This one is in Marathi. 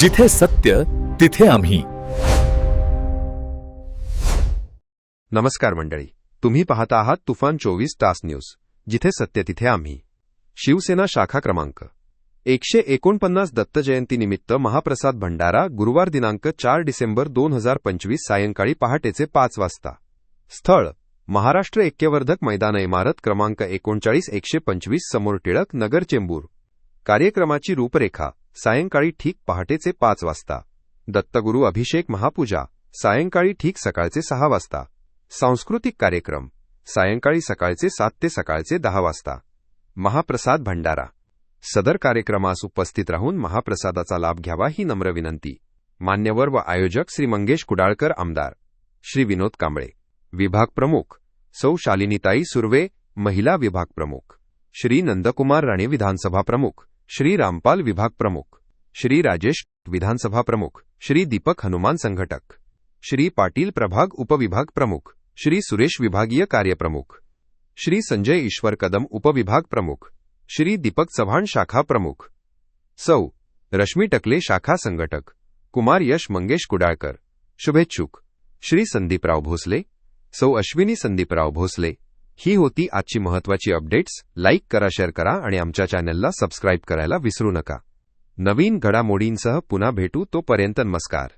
जिथे सत्य तिथे आम्ही. नमस्कार मंडळी. तुम्ही पाहता आहात तुफान चोवीस तास न्यूज. जिथे सत्य तिथे आम्ही. शिवसेना शाखा क्रमांक. एकशे एकोणपन्नास दत्त जयंतीनिमित्त महाप्रसाद भंडारा गुरुवार दिनांक चार डिसेंबर दोन हजार पंचवीस सायंकाळी पहाटेचे पाच वाजता. स्थळ. महाराष्ट्र ऐक्यवर्धक मैदान इमारत क्रमांक एकोणचाळीस एकशे पंचवीस समोर टिळक नगर चेंबूर. कार्यक्रमाची रूपरेखा. सायंकाळी ठीक पहाटेचे पाच वाजता. दत्तगुरू अभिषेक महापूजा सायंकाळी ठीक सकाळचे सहा वाजता. सांस्कृतिक कार्यक्रम सायंकाळी सकाळचे सात ते सकाळचे दहा वाजता. महाप्रसाद भंडारा. सदर कार्यक्रमास उपस्थित राहून महाप्रसादाचा लाभ घ्यावा ही नम्र विनंती. मान्यवर व आयोजक श्री मंगेश कुडाळकर आमदार. श्री विनोद कांबळे. विभाग प्रमुख. सौ शालिनीताई सुर्वे महिला विभाग प्रमुख. श्री नंदकुमार राणे विधानसभा प्रमुख. श्री रामपाल विभाग प्रमुख, श्री राजेश विधानसभा प्रमुख, श्री दीपक हनुमान संघटक, श्री पाटील प्रभाग उपविभाग प्रमुख, श्री सुरेश विभागीय कार्यप्रमुख श्री संजय ईश्वर कदम उपविभाग प्रमुख, श्री दीपक चव्हाण शाखा प्रमुख, सौ, रश्मी टकले शाखा संघटक, कुमार यश मंगेश कुडाळकर, शुभेच्छुक, श्री संदीपराव भोसले, सौ अश्विनी संदीपराव भोसले ही होती आजची महत्वाची अपडेट्स. लाईक करा शेअर करा आणि आमच्या चॅनलला सबस्क्राईब करायला विसरू नका. नवीन घडामोडींसह पुन्हा भेटू तोपर्यंत नमस्कार.